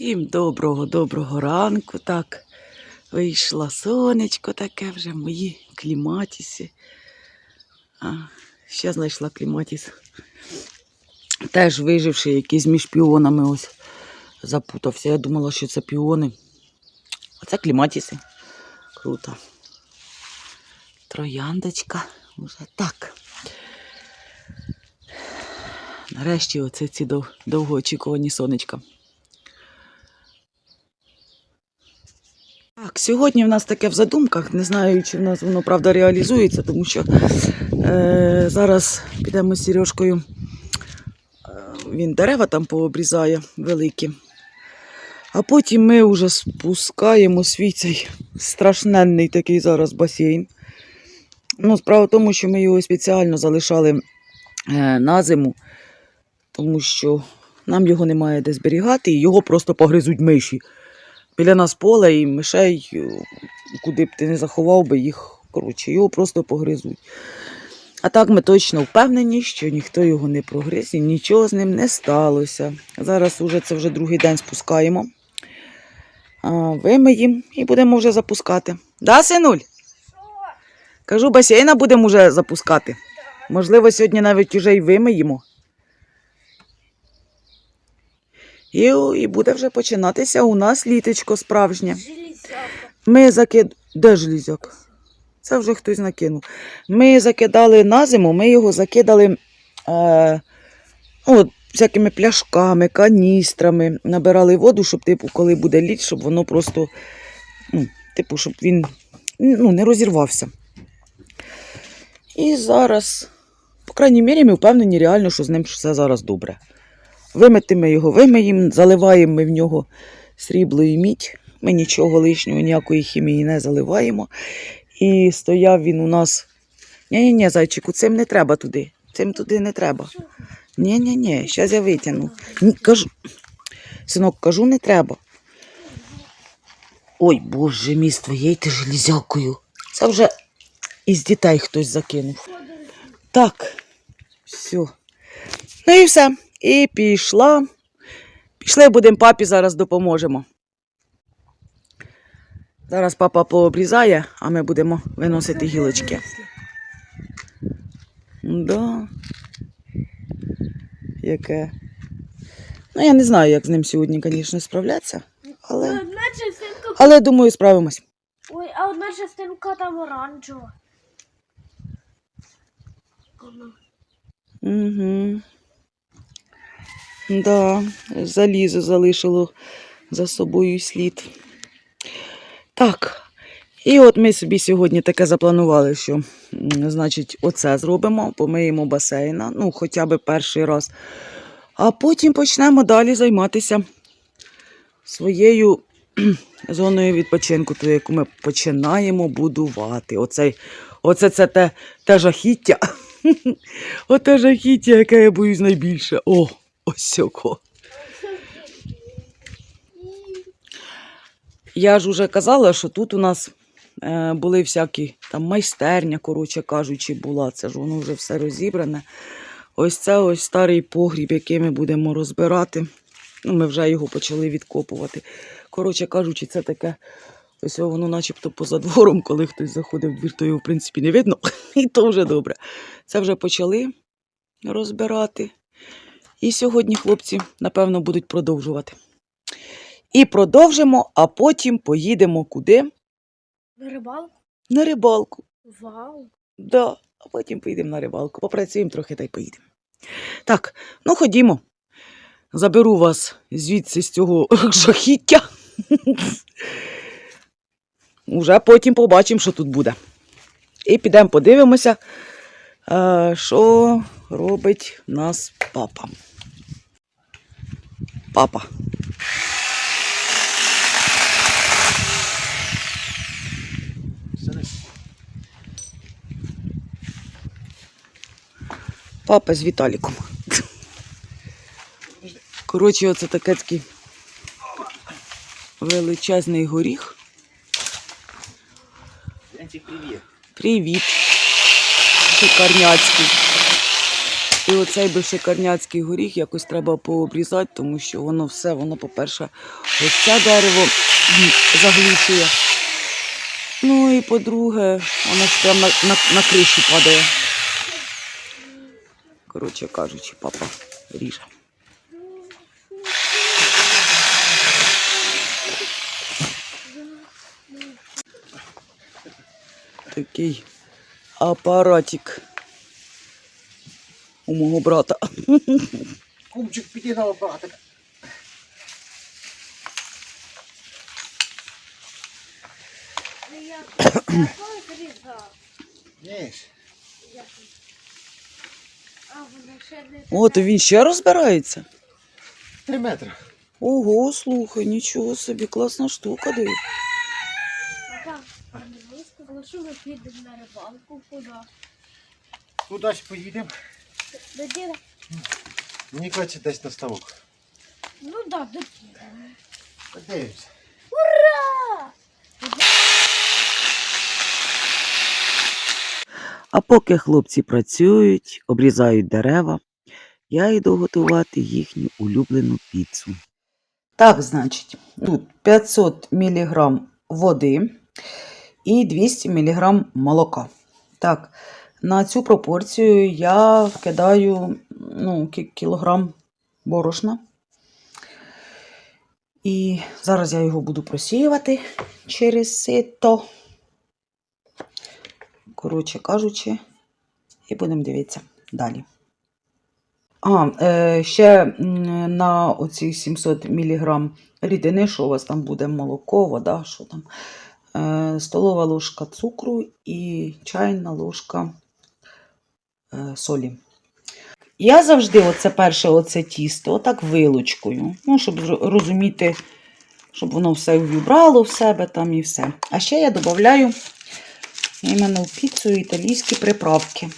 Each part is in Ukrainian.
Всім доброго, доброго ранку. Так, вийшло сонечко таке вже, мої кліматіси. А, ще знайшла кліматіс. Теж виживши якийсь між піонами ось запутався. Я думала, що це піони. А це кліматіси. Круто. Трояндочка. Уже так. Нарешті оце ці дов- довгоочікувані сонечка. Так, сьогодні в нас таке в задумках. Не знаю, чи в нас воно правда реалізується, тому що е, зараз підемо з Сережкою. е, Він дерева там пообрізає великі. А потім ми вже спускаємо свій цей страшненний такий зараз басейн. Ну, справа в тому, що ми його спеціально залишали е, на зиму, тому що нам його немає де зберігати, і його просто погризуть миші. Біля нас поле і мишей, е, куди б ти не заховав би їх, коротше, його просто погризуть. А так ми точно впевнені, що ніхто його не прогриз і нічого з ним не сталося. Зараз уже це вже другий день спускаємо. Вимиємо і будемо вже запускати. Да, синуль? Кажу, басейна будемо вже запускати. Можливо, сьогодні навіть вже й вимиємо. І, і буде вже починатися у нас літочко справжнє. Ми закид... Де железяк? Це вже хтось накинув. Ми закидали на зиму, ми його закидали е, ну, от, всякими пляшками, каністрами, набирали воду, щоб, типу, коли буде лід, щоб воно просто, ну, типу, щоб він ну, не розірвався. І зараз, по крайній мірі, ми впевнені реально, що з ним все зараз добре. Вимити ми його вимиємо, заливаємо ми в нього срібло і мідь. Ми нічого лишнього, ніякої хімії не заливаємо. І стояв він у нас. Ні-ні-ні, зайчику, цим не треба туди. Цим туди не треба. Ні-ні-ні, зараз я витягну. Ні, кажу. Синок, кажу, не треба. Ой, боже мій, з твоєю ти железякою. Це вже із дітей хтось закинув. Так, все. Ну і все. І пішла. Пішли, будемо папі зараз допоможемо. Зараз папа пообрізає, а ми будемо виносити гілочки. Да. Яке. Ну, я не знаю, як з ним сьогодні, звісно, справлятися, але, але думаю, справимось. Ой, а одна частинка там оранжева. Угу. Да, залізо залишило за собою слід. Так. І от ми собі сьогодні таке запланували, що, значить, оце зробимо, помиємо басейна, ну, хоча б перший раз. А потім почнемо далі займатися своєю зоною відпочинку, ту, яку ми починаємо будувати. Оцей, оце це те, те жахіття. Оте жахіття, яке я боюсь найбільше. О, ось сьоко. Я ж уже казала, що тут у нас е, були всякі там майстерня, коротше кажучи, була. Це ж воно вже все розібране. Ось це ось старий погріб, який ми будемо розбирати. Ну, ми вже його почали відкопувати. Коротше кажучи, це таке. Ось воно начебто поза двором, коли хтось заходив в двір, то його, в принципі, не видно. І то вже добре. Це вже почали розбирати. І сьогодні хлопці, напевно, будуть продовжувати. І продовжимо, а потім поїдемо куди? На рибалку? На рибалку. Вау. Да, а потім поїдемо на рибалку. Попрацюємо трохи та й поїдемо. Так, ну ходімо. Заберу вас звідси з цього жахіття. Уже потім побачимо, що тут буде. І підемо подивимося, е, що робить нас папа. Папа. Папа з Віталіком. Коротше, оце таке такий величезний горіх. Привет. Привіт. Шикарняцький. І оцей би шикарняцький горіх якось треба пообрізати, тому що воно все, воно, по-перше, ось це дерево заглушує. Ну і по-друге, воно ж прямо на, на, на кришу падає. Коротше кажучи, папа ріже. Такий апаратик у мого брата. Кумчик підігнав братика. Я. Ні ж. А воно ще не О, то він ще розбирається. Три метри. Ого, слухай, нічого собі, класна штука, диви. Що ми підемо на рибалку куди? Кудись поїдемо. До діда? Мені кажеться, десь на ставок. Ну да, до діда. Подивимось. Ура! А поки хлопці працюють, обрізають дерева, я йду готувати їхню улюблену піцу. Так, значить, тут 500 мг води і 200 мг молока. Так, на цю пропорцію я вкидаю ну, кілограм борошна. І зараз я його буду просіювати через сито. Коротше кажучи, і будемо дивитися далі. А, е, ще на оці 700 мг рідини, що у вас там буде молоко, вода, що там, е, столова ложка цукру і чайна ложка солі. Я завжди оце перше оце тісто, отак вилочкою, ну, щоб розуміти, щоб воно все вібрало в себе там і все. А ще я додаю іменно в піцу італійські приправки.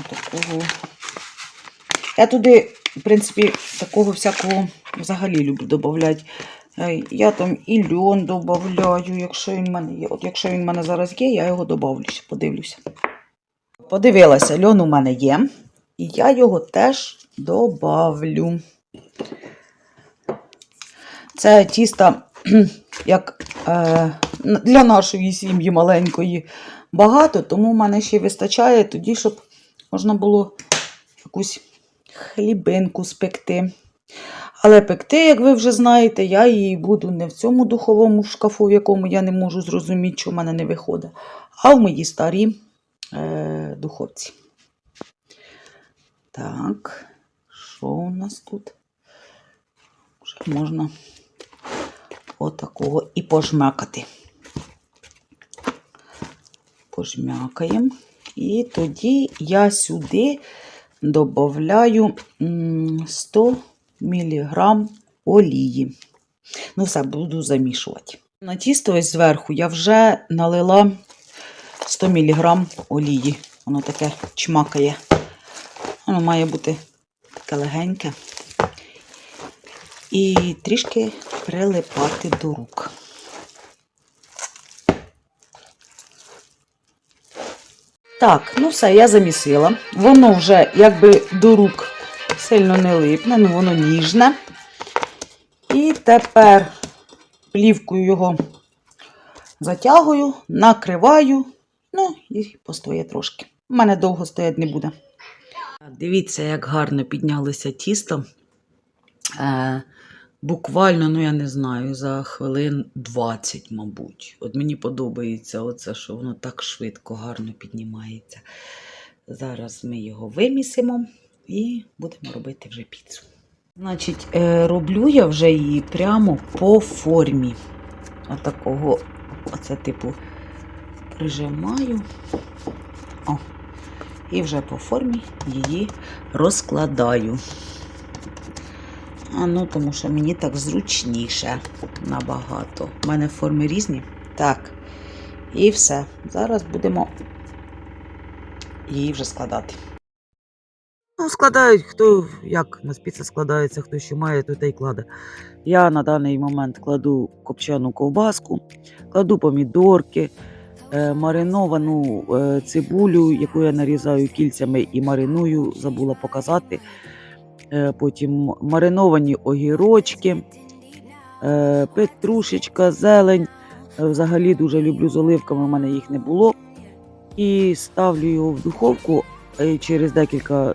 Отакого. Я туди, в принципі, такого всякого взагалі люблю додати. Я там і льон додаю, якщо він в мене якщо він в мене зараз є, я його додавлю, подивлюся. Подивилася, льон у мене є, і я його теж добавлю. Це тісто, як е, для нашої сім'ї маленької багато, тому в мене ще вистачає тоді, щоб можна було якусь хлібинку спекти. Але пекти, як ви вже знаєте, я її буду не в цьому духовому шкафу, в якому я не можу зрозуміти, що в мене не виходить, а в моїй старій е, духовці. Так, що у нас тут? Вже можна отакого і пожмякати. Пожмякаємо. І тоді я сюди додаю 100 мг олії. Ну, все, буду замішувати. На тісто ось зверху я вже налила 100 мг олії. Воно таке чмакає. Воно має бути таке легеньке. І трішки прилипати до рук. Так, ну все, я замісила. Воно вже якби до рук сильно не липне, ну воно ніжне. І тепер плівкою його затягую, накриваю, ну і постоє трошки. У мене довго стоять не буде. Дивіться, як гарно піднялося тісто. Е, буквально, ну я не знаю, за хвилин 20, мабуть. От мені подобається оце, що воно так швидко, гарно піднімається. Зараз ми його вимісимо і будемо робити вже піцу. Значить, е, роблю я вже її прямо по формі. Отакого, оце типу прижимаю. О, і вже по формі її розкладаю. А ну, тому що мені так зручніше набагато. У мене форми різні. Так. І все. Зараз будемо її вже складати. Ну, складають, хто як на спіце складається, хто що має, то й кладе. Я на даний момент кладу копчену ковбаску, кладу помідорки, е, мариновану е, цибулю, яку я нарізаю кільцями і мариную, забула показати. Е, Потім мариновані огірочки, петрушечка, зелень. Взагалі дуже люблю з оливками, у мене їх не було. І ставлю його в духовку через декілька,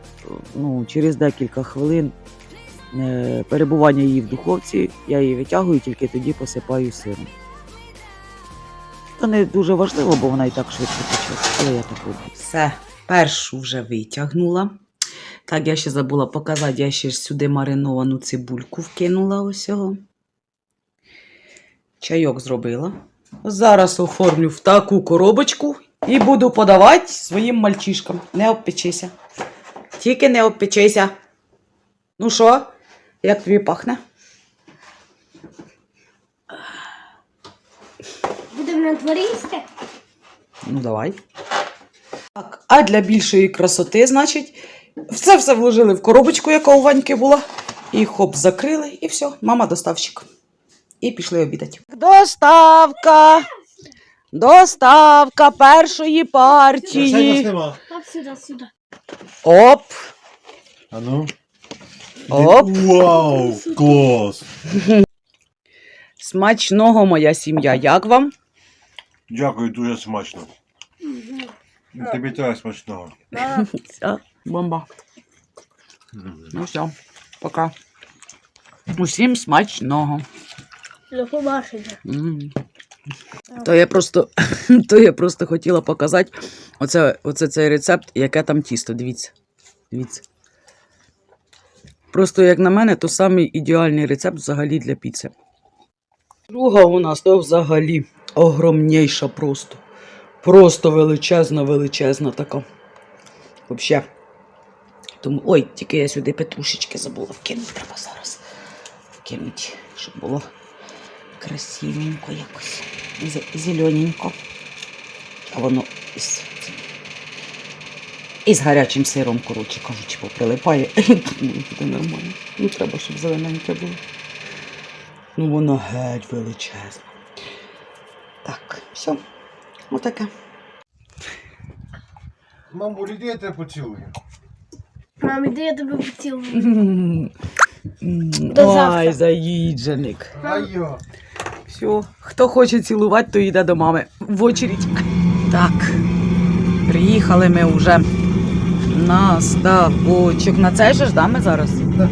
ну, через декілька хвилин е, перебування її в духовці, я її витягую, тільки тоді посипаю сиром. Це не дуже важливо, бо вона і так швидко пече, але я так роблю. Все, першу вже витягнула. Так, я ще забула показати, я ще сюди мариновану цибульку вкинула ось його. Чайок зробила. Зараз оформлю в таку коробочку і буду подавати своїм мальчишкам. Не обпечися. Тільки не обпечися. Ну що, як тобі пахне? Будемо на дворі їсти? Ну, давай. Так, а для більшої красоти, значить, все все вложили в коробочку, яка у Ваньки була. І хоп, закрили, і все, мама доставщик. І пішли обідати. Доставка! Доставка першої партії. нема. Так, сюди, сюди. Оп! А ну. Оп! Вау, клас. Смачного, моя сім'я. Як вам? Дякую, дуже смачно. Тобі теж смачного. Все, бомба. Ну все, пока. Усім смачного. До побачення. М. То я просто, то я просто хотіла показати оце, оце цей рецепт, яке там тісто. Дивіться. Дивіться. Просто, як на мене, то самий ідеальний рецепт взагалі для піци. Друга у нас то взагалі огромніша просто. Просто величезна, величезна така. Взагалі. Тому, ой, тільки я сюди петрушечки забула вкинути. Треба зараз вкинути, щоб було красивенько якось. Зелененько. А воно із, із гарячим сиром, коротше кажучи, поприлипає. Буде нормально. Ну, треба, щоб зелененьке було. Ну, воно геть величезне. Так, все. Отаке. Маму, іди я тебе поцілую. Мам, іди я тебе поцілую. Ой, завтра. заїдженик. Айо. Все, хто хоче цілувати, то йде до мами. В очередь. Так. Приїхали ми вже на ставочок. На цей же ж да, ми зараз? Да.